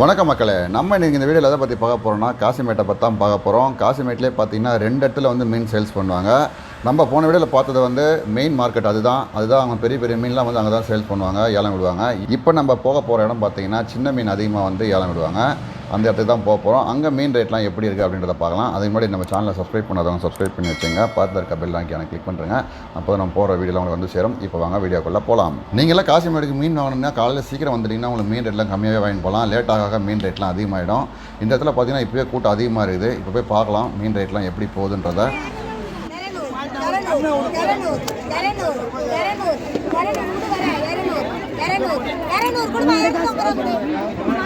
வணக்கம் மக்களே. நம்ம இன்றைக்கி இந்த வீடியோவில் எதை பற்றி பார்க்க போகிறோம்னா காசிமேட்டை பற்றி தான் பார்க்க போகிறோம் காசிமேட்லேயே பார்த்தீங்கன்னா ரெண்டு இடத்துல வந்து மீன் சேல்ஸ் பண்ணுவாங்க. நம்ம போன வீடியோவில் பார்த்தது வந்து மெயின் மார்க்கெட் அதுதான். அதுதான் அவங்க பெரிய பெரிய மீன்லாம் வந்து அங்கே தான் சேல்ஸ் பண்ணுவாங்க ஏலம் விடுவாங்க. இப்போ நம்ம போக போகிற இடம் பார்த்தீங்கன்னா சின்ன மீன் அதிகமாக வந்து ஏலம் விடுவாங்க. அந்த இடத்துக்கு தான் போக போகிறோம் அங்கே மீன் ரேட்லாம் எப்படி இருக்குது அப்படின்றத பார்க்கலாம் அதுக்கு முன்னாடி நம்ம சேனலை சப்ஸ்கிரைப் பண்ணாதவங்க சப்ஸ்கிரைப் பண்ணி வச்சுங்க பார்த்து இருக்க பெல் வாங்கி கிளிக் பண்ணுறேங்க அப்போ நம்ம போகிற வீடியோலாம் உங்களுக்கு வந்து சேரும் இப்போ வாங்க வீடியோக்குள்ளே போகலாம் நீங்களாம் காசிமேடுக்கு மீன் வாங்கணும்னா காலையில் சீக்கிரம் வந்துட்டீங்கன்னா உங்களுக்கு மீன் ரேட்லாம் கம்மியாகவே வாங்கி போகலாம் லேட் ஆக மீன் ரேட்லாம் அதிகமாகிடும் இந்த இடத்துல பார்த்தீங்கன்னா இப்போவே கூட்டம் அதிகமாக இருக்குது இப்போ போய் பார்க்கலாம் மீன் ரேட்லாம் எப்படி போகுதுன்றதை இரநூறு கூட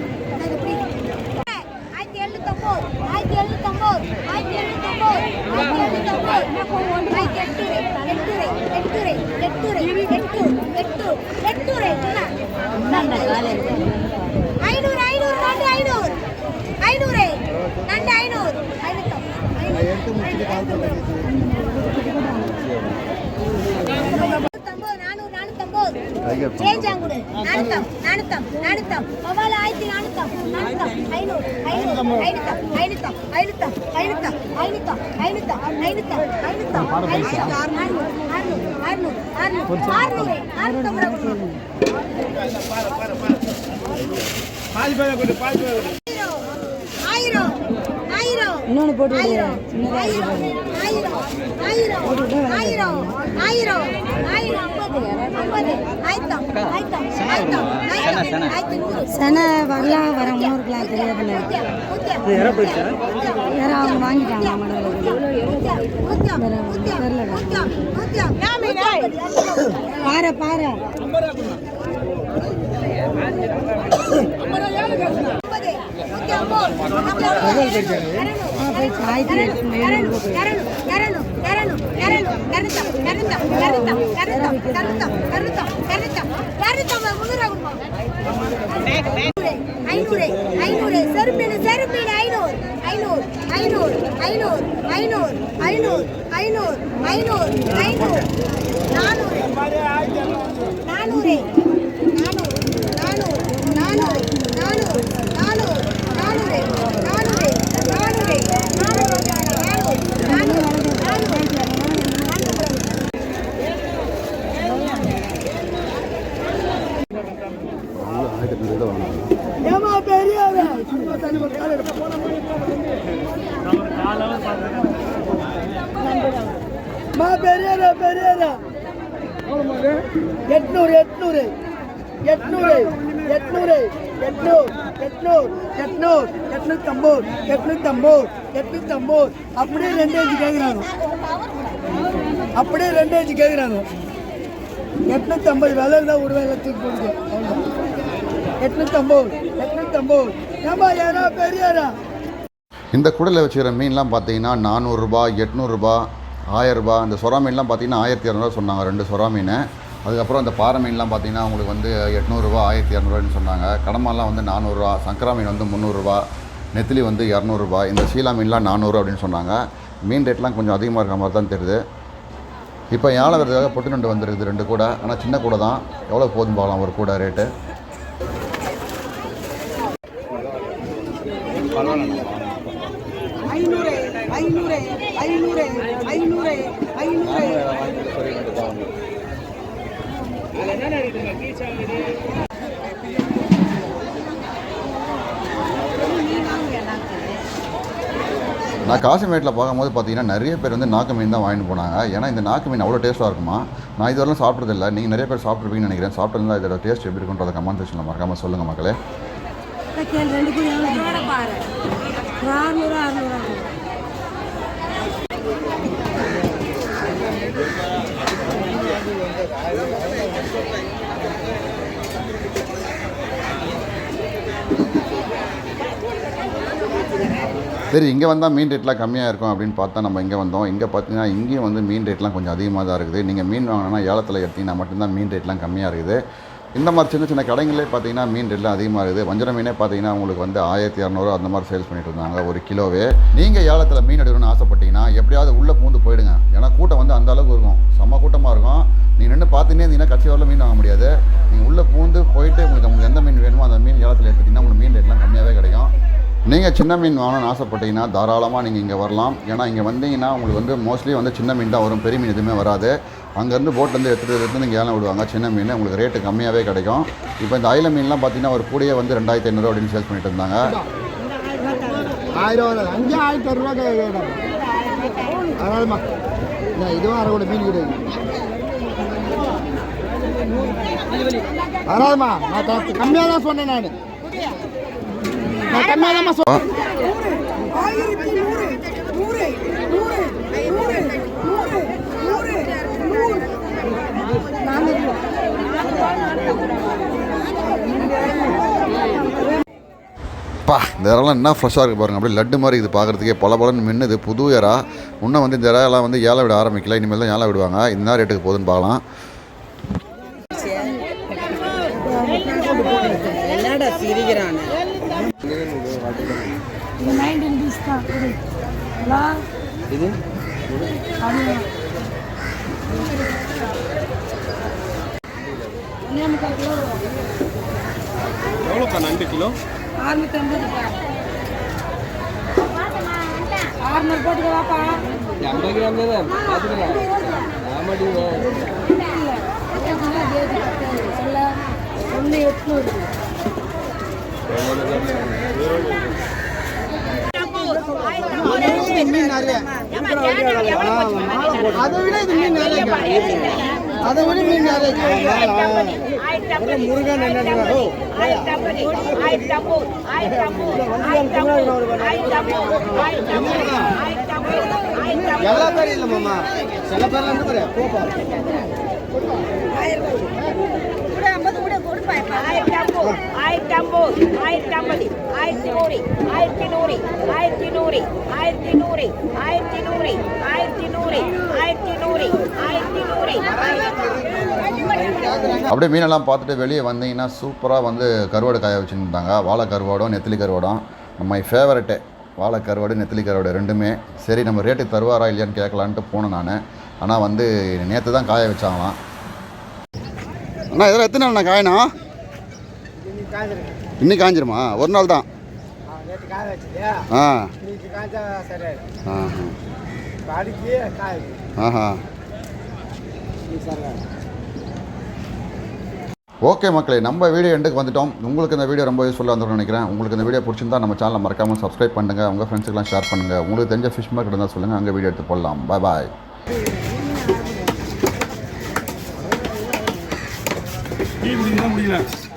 பாதி பாதி கொடு பாதி பாதி இன்னொன்று போட்டு ஆயிரம் ஆயிரம் ஆயிரம் ஆயிரம் ஆயிரம் சென வரலாம் வர மூணு கிலோ தெரியாதுல்ல வேற அவங்க வாங்கிட்டாங்க மேடம் பாரு பாரு ஐம்பது ஐநூறு ஐநூறு செருப்பீடு செருப்பீடு ஐநூறு ஐநூறு ஐநூறு ஐநூறு ஐநூறு ஐநூறு ஐநூறு ஐநூறு ஐநூறு நானூறு நானூறு மா பெரியாரா பெரியாரா. எட்நூறு எட்நூறு. எட்நூறு எட்நூறு. எட்நூறு எட்நூறு எட்நூறு. எட்நூத்தம்பூர் எட்நூத்தம்பது எட்நூத்தம்பூர் அப்படியே ரெண்டு அஞ்சு கேட்குறாங்க அப்படியே ரெண்டு அஞ்சு கேட்குறாங்க எட்நூத்தம்பது விலை தான் ஒரு வேலை தூக்கி போடுது அவ்வளோதான் எட்நூத்தம்பது எட்நூத்தம்பது. ஏமா யாரா பெரியாரா? இந்த குடலில் வச்சுக்கிற மீன்லாம் பார்த்தீங்கன்னா நானூறுரூபா எட்நூறுரூபா ஆயரூபா இந்த சொரா மீன்லாம் பார்த்தீங்கன்னா ஆயிரத்தி இரநூறுவா சொன்னாங்க ரெண்டு சொரா மீன். அதுக்கப்புறம் இந்த பாறை மீன்லாம் பார்த்தீங்கன்னா உங்களுக்கு வந்து எட்நூறுரூவா ஆயிரத்தி இரநூறுவான்னு சொன்னாங்க. கடமாலாம் வந்து நானூறுரூவா சங்கரா மீன் வந்து முந்நூறுரூவா நெத்திலி வந்து இரநூறுபா இந்த சீலா மீன்லாம் நானூறு அப்படின்னு சொன்னாங்க. மீன் ரேட்லாம் கொஞ்சம் அதிகமாக இருக்க மாதிரி தான் தெரியுது. இப்போ யாழை வருதுக்காக பொட்டு நண்டு வந்துருக்குது ரெண்டு கூட. ஆனால் சின்ன கூட தான். எவ்வளோ போதும் பார்க்கலாம் ஒரு கூட ரேட்டு ஐநூறு ஐநூறு ஐநூறு ஐநூறு ஐநூறு நான் காசிமேட்டில் பார்க்கும்போது பார்த்தீங்கன்னா நிறைய பேர் வந்து நாக்கு மீன் தான் வாங்கிட்டு போனாங்க. ஏன்னா இந்த நாக்கு மீன் அவ்வளோ டேஸ்ட்டாக இருக்குமா? நான் இதுவரையும் சாப்பிட்றதில்ல நீங்கள் நிறைய பேர் சாப்பிட்ருப்பீங்கன்னு நினைக்கிறேன். சாப்பிட்டுருந்தா இதோட டேஸ்ட் எப்படி இருக்குன்றத கமெண்ட் செக்ஷனில் மறக்காமல் சொல்லுங்கள் மக்களே. ரெண்டு அறுநூறு சரி இங்கே வந்தால் மீன் ரேட்லாம் கம்மியாக இருக்கும் அப்படின்னு பார்த்தா நம்ம இங்கே வந்தோம். இங்கே பார்த்தீங்கன்னா இங்கேயும் வந்து மீன் ரேட்லாம் கொஞ்சம் அதிகமாக தான் இருக்குது. நீங்கள் மீன் வாங்கினா ஏலத்தில் எடுத்திங்கன்னா மட்டும்தான் மீன் ரேட்லாம் கம்மியாக இருக்குது. இந்த மாதிரி சின்ன சின்ன கடைங்களே பார்த்தீங்கன்னா மீன் ரேட்லாம் அதிகமாக இருக்குது. வஞ்சர மீனே பார்த்தீங்கன்னா உங்களுக்கு வந்து ஆயிரத்தி இரநூறு அந்த மாதிரி சேல்ஸ் பண்ணிட்டு இருந்தாங்க ஒரு கிலோவே. நீங்கள் ஏலத்தில் மீன் எடுக்கணும்னு ஆசைப்பட்டீங்கன்னா எப்படியாவது உள்ளே பூந்து போயிடுங்க. ஏன்னா கூட்டம் வந்து அந்த அளவுக்கு இருக்கும். செம்ம கூட்டமாக இருக்கும். நீங்கள் நின்று பார்த்துன்னே இருந்தீங்கன்னா கட்சி வரல மீன் வாங்க முடியாது. நீங்கள் உள்ளே பூந்து போயிட்டு உங்களுக்கு உங்களுக்கு எந்த மீன் வேணுமோ அந்த மீன் ஏலத்தில் எடுத்துட்டிங்கன்னா உங்களுக்கு மீன் ரேட்லாம் கம்மியாகவே கிடைக்கும். நீங்கள் சின்ன மீன் வாங்கணும்னு ஆசைப்பட்டீங்கன்னா தாராளமாக நீங்கள் இங்கே வரலாம். ஏன்னா இங்கே வந்தீங்கன்னா உங்களுக்கு வந்து மோஸ்ட்லி வந்து சின்ன மீன் தான் வரும். பெரிய மீன் எதுவுமே வராது. அங்கேருந்து போட்லேருந்து எடுத்துகிட்டு எடுத்து நீங்கள் ஏலம் விடுவாங்க. சின்ன மீன் உங்களுக்கு ரேட்டு கம்மியாகவே கிடைக்கும். இப்போ இந்த ஐல மீன்லாம் பார்த்தீங்கன்னா ஒரு கூடையே வந்து ரெண்டாயிரத்தி ஐநூறு அப்படின்னு சேல்ஸ் பண்ணிட்டு இருந்தாங்க. ஆயிரம் அஞ்சு ஆயிரத்தி அறுபா இதுவும் அரை கூட மீன் கிடையாது அதனாலமா நான் கம்மியாக தான் சொன்னேன் நான். நான் கம்மியாக தான் சொன்னேன் ஆயிரத்தி பா இந்த இறாலாம் என்ன ஃப்ரெஷ்ஷாக இருக்குது பாருங்கள் அப்படியே லட்டு மாதிரி இது பார்க்குறதுக்கே பல பலன்னு மின்னுது. புது இறா. இன்னும் வந்து இந்த இறாலாம் வந்து ஏழை விட ஆரம்பிக்கல. இனிமேல் தான் ஏழை விடுவாங்க. இந்த ரேட்டுக்கு போகுதுன்னு பார்க்கலாம். என்னடா சிரிக்கிறான? இது. எவ்வளோக்கா? நண்டு கிலோ? அறுநூத்தி ஐம்பதுக்கா அறுநூறு போட்டுக்கவாப்பா ஐம்பது கிராம் தான்? ஒன்று எட்நூறு. மீன் நிறைய. அதை விட இது மீன் நிறைய அதை விட மீன் நிறைய முருகன் எல்லா பேரும் இல்லை மாமா. சில பேர்லாம் போப்பா ஆயிரத்தி ஐம்பது ஆயிரத்தி ஐம்பது ஆயிரத்தி நூறு ஆயிரத்தி நூறு ஆயிரத்தி நூறு ஆயிரத்தி நூறு ஆயிரத்தி நூறு ஆயிரத்தி நூறு ஆயிரத்தி நூறு ஆயிரத்தி நூறு அப்படியே மீனெல்லாம் பார்த்துட்டு வெளியே வந்தீங்கன்னா சூப்பராக வந்து கருவாடு காய வச்சுருந்தாங்க. வாழை கருவாடும் நெத்திலி கருவாடும். நம்ம ஃபேவரட்டு வாழை கருவாடு நெத்திலி கருவாடு ரெண்டுமே. சரி நம்ம ரேட்டு தருவாரா இல்லையான்னு கேட்கலான்ட்டு போனேன் நான். ஆனால் வந்து நேற்று தான் காய வச்சாங்களாம். அண்ணா இதெல்லாம் எத்தனை நாள் காயணும் இன்னைக்கு காஞ்சிருமா ஒரு நாள் தான். ஆ ஆஹா ஓகே மக்களே நம்ம வீடியோ எண்டுக்கு வந்துட்டோம். உங்களுக்கு இந்த வீடியோ ரொம்ப யூஸ்ஃபுல்லாக இருந்தோம்னு நினைக்கிறேன். உங்களுக்கு இந்த வீடியோ பிடிச்சிருந்தா நம்ம சேனலை மறக்காமல் சப்ஸ்கிரைப் பண்ணுங்கள் உங்கள் ஃப்ரெண்ட்ஸுக்கெல்லாம் ஷேர் பண்ணுங்கள் உங்களுக்கு தெரிஞ்ச ஃபிஷ் மார்க்கெட் இருந்தால் சொல்லுங்கள் அங்கே வீடியோ எடுத்து போடலாம். பாய் பாய் Bildiğinden bilemez.